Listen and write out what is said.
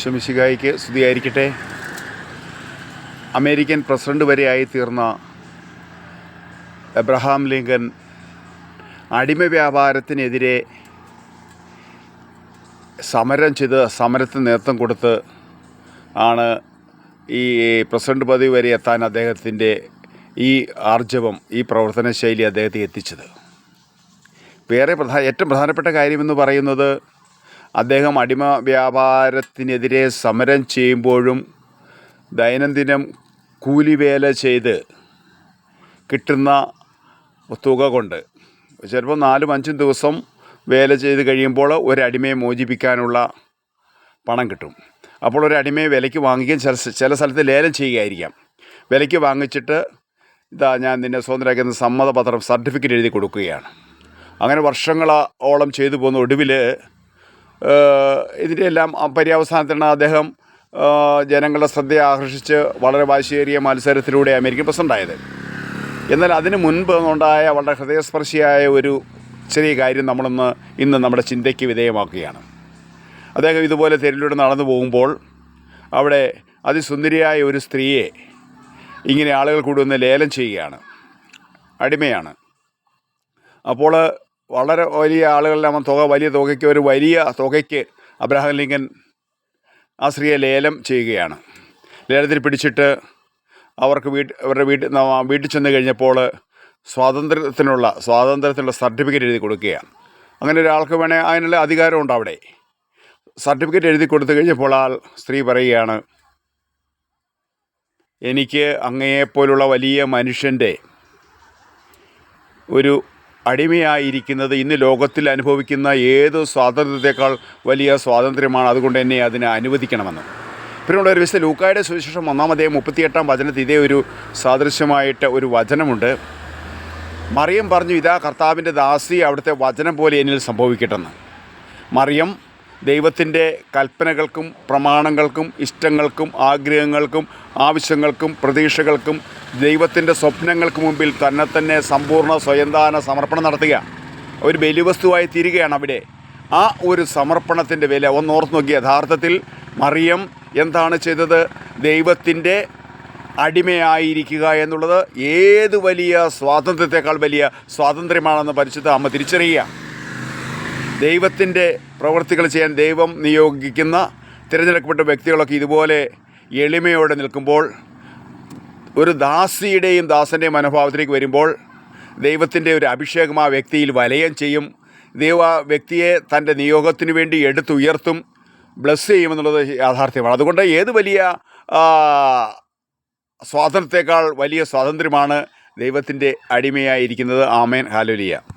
ശമിശികായിക്ക് സ്തുതിയായിരിക്കട്ടെ. American president വരെയായി തീർന്ന എബ്രഹാം ലിങ്കൻ അടിമ വ്യാപാരത്തിനെതിരെ സമരം ചെയ്ത് സമരത്തിന് നേതൃത്വം കൊടുത്ത് ആണ് ഈ പ്രസിഡന്റ് പദവി വരെ എത്താൻ അദ്ദേഹത്തിന്റെ ഈ ആർജവം ഈ പ്രവർത്തന ശൈലി അദ്ദേഹത്തെ എത്തിച്ചത്. വേറെ പ്രധാന ഏറ്റവും പ്രധാനപ്പെട്ട കാര്യമെന്ന് പറയുന്നത് അദ്ദേഹം അടിമ വ്യാപാരത്തിനെതിരെ സമരം ചെയ്യുമ്പോഴും ദൈനംദിനം കൂലിവേല ചെയ്ത് കിട്ടുന്ന തുക കൊണ്ട്. ചിലപ്പോൾ നാലും അഞ്ചും ദിവസം വേല ചെയ്ത് കഴിയുമ്പോൾ ഒരടിമയെ മോചിപ്പിക്കാനുള്ള പണം കിട്ടും. അപ്പോൾ ഒരു അടിമയെ വിലയ്ക്ക് വാങ്ങിക്കുകയും ചില ചില സ്ഥലത്ത് ലേലം ചെയ്യുകയായിരിക്കാം. വിലയ്ക്ക് വാങ്ങിച്ചിട്ട് ഇതാ ഞാൻ നിന്നെ സ്വതന്ത്രമാക്കുന്ന സമ്മതപത്രം സർട്ടിഫിക്കറ്റ് എഴുതി കൊടുക്കുകയാണ്. അങ്ങനെ വർഷങ്ങളോളം ചെയ്തു പോകുന്ന ഒടുവിൽ ഇതിന്റെ എല്ലാം പര്യവസാനത്തിലാണ് അദ്ദേഹം ജനങ്ങളുടെ ശ്രദ്ധയെ ആകർഷിച്ച് വളരെ വാശിയേറിയ മത്സരത്തിലൂടെ അമേരിക്കൻ പ്രസിഡന്റായത് എന്നാൽ അതിന് മുൻപ് ഉണ്ടായ വളരെ ഹൃദയസ്പർശിയായ ഒരു ചെറിയ കാര്യം നമ്മളൊന്ന് ഇന്ന് നമ്മുടെ ചിന്തയ്ക്ക് വിധേയമാക്കുകയാണ്. അദ്ദേഹം ഇതുപോലെ തെരുവിലൂടെ നടന്നു പോകുമ്പോൾ അവിടെ അതിസുന്ദരിയായ ഒരു സ്ത്രീയെ ഇങ്ങനെ ആളുകൾ കൂടി ഒന്ന് ലേലം ചെയ്യുകയാണ്. അടിമയാണ്. അപ്പോൾ വളരെ വലിയ ആളുകളെല്ലാം തുക വലിയ തുകയ്ക്ക് ഒരു വലിയ തുകയ്ക്ക് അബ്രഹാം ലിങ്കൻ ആ സ്ത്രീയെ ലേലം ചെയ്യുകയാണ്. ലേലത്തിൽ പിടിച്ചിട്ട് അവർക്ക് വീട്ട് അവരുടെ വീട്ടിൽ വീട്ടിൽ ചെന്ന് കഴിഞ്ഞപ്പോൾ സ്വാതന്ത്ര്യത്തിനുള്ള സ്വാതന്ത്ര്യത്തിനുള്ള സർട്ടിഫിക്കറ്റ് എഴുതി കൊടുക്കുകയാണ്. അങ്ങനെ ഒരാൾക്ക് വേണേൽ അതിനുള്ള അധികാരമുണ്ട് അവിടെ. സർട്ടിഫിക്കറ്റ് എഴുതി കൊടുത്തു കഴിഞ്ഞപ്പോൾ ആൾ സ്ത്രീ പറയുകയാണ് എനിക്ക് അങ്ങയെപ്പോലുള്ള വലിയ മനുഷ്യന്റെ ഒരു അടിമയായിരിക്കുന്നത് ഇന്ന് ലോകത്തിൽ അനുഭവിക്കുന്ന ഏത് സ്വാതന്ത്ര്യത്തെക്കാൾ വലിയ സ്വാതന്ത്ര്യമാണ് അതുകൊണ്ട് തന്നെ അതിനെ അനുവദിക്കണമെന്ന്. പിന്നെ ഒരു വിശുദ്ധ ലൂക്കായുടെ സുവിശേഷം ഒന്നാമതേ മുപ്പത്തിയെട്ടാം വചനത്തിൽ ഇതേ ഒരു സാദൃശ്യമായിട്ട് ഒരു വചനമുണ്ട്. മറിയം പറഞ്ഞു ഇതാ കർത്താവിന്റെ ദാസി അവിടുത്തെ വചനം പോലെ എന്നിൽ സംഭവിക്കട്ടെന്ന്. മറിയം ദൈവത്തിന്റെ കൽപ്പനകൾക്കും പ്രമാണങ്ങൾക്കും ഇഷ്ടങ്ങൾക്കും ആഗ്രഹങ്ങൾക്കും ആവശ്യങ്ങൾക്കും പ്രതീക്ഷകൾക്കും ദൈവത്തിന്റെ സ്വപ്നങ്ങൾക്ക് മുമ്പിൽ തന്നെ തന്നെ സമ്പൂർണ സ്വയംദാന സമർപ്പണം നടത്തുക. ഒരു ബലിവസ്തുവായി തീരുകയാണ് അവിടെ. ആ ഒരു സമർപ്പണത്തിന്റെ വില ഒന്ന് ഓർത്ത് നോക്കി യഥാർത്ഥത്തിൽ മറിയം എന്താണ് ചെയ്തത്? ദൈവത്തിന്റെ അടിമയായിരിക്കുക എന്നുള്ളത് ഏത് വലിയ സ്വാതന്ത്ര്യത്തെക്കാൾ വലിയ സ്വാതന്ത്ര്യമാണെന്ന് പരിശുദ്ധ അമ്മ തിരിച്ചറിയുക. ദൈവത്തിന്റെ പ്രവൃത്തികൾ ചെയ്യാൻ ദൈവം നിയോഗിക്കുന്ന തിരഞ്ഞെടുക്കപ്പെട്ട വ്യക്തികളൊക്കെ ഇതുപോലെ എളിമയോടെ നിൽക്കുമ്പോൾ ഒരു ദാസിയുടെയും ദാസന്റെയും മനോഭാവത്തിലേക്ക് വരുമ്പോൾ ദൈവത്തിന്റെ ഒരു അഭിഷേകം ആ വ്യക്തിയിൽ വലയം ചെയ്യും. ദൈവ വ്യക്തിയെ തന്റെ നിയോഗത്തിന് വേണ്ടി എടുത്തുയർത്തും ബ്ലസ് ചെയ്യുമെന്നുള്ളത് യാഥാർത്ഥ്യമാണ്. അതുകൊണ്ട് ഏത് വലിയ സ്വാതന്ത്ര്യത്തെക്കാൾ വലിയ സ്വാതന്ത്ര്യമാണ് ദൈവത്തിന്റെ അടിമയായിരിക്കുന്നത്. ആമേൻ. ഹാലോലിയ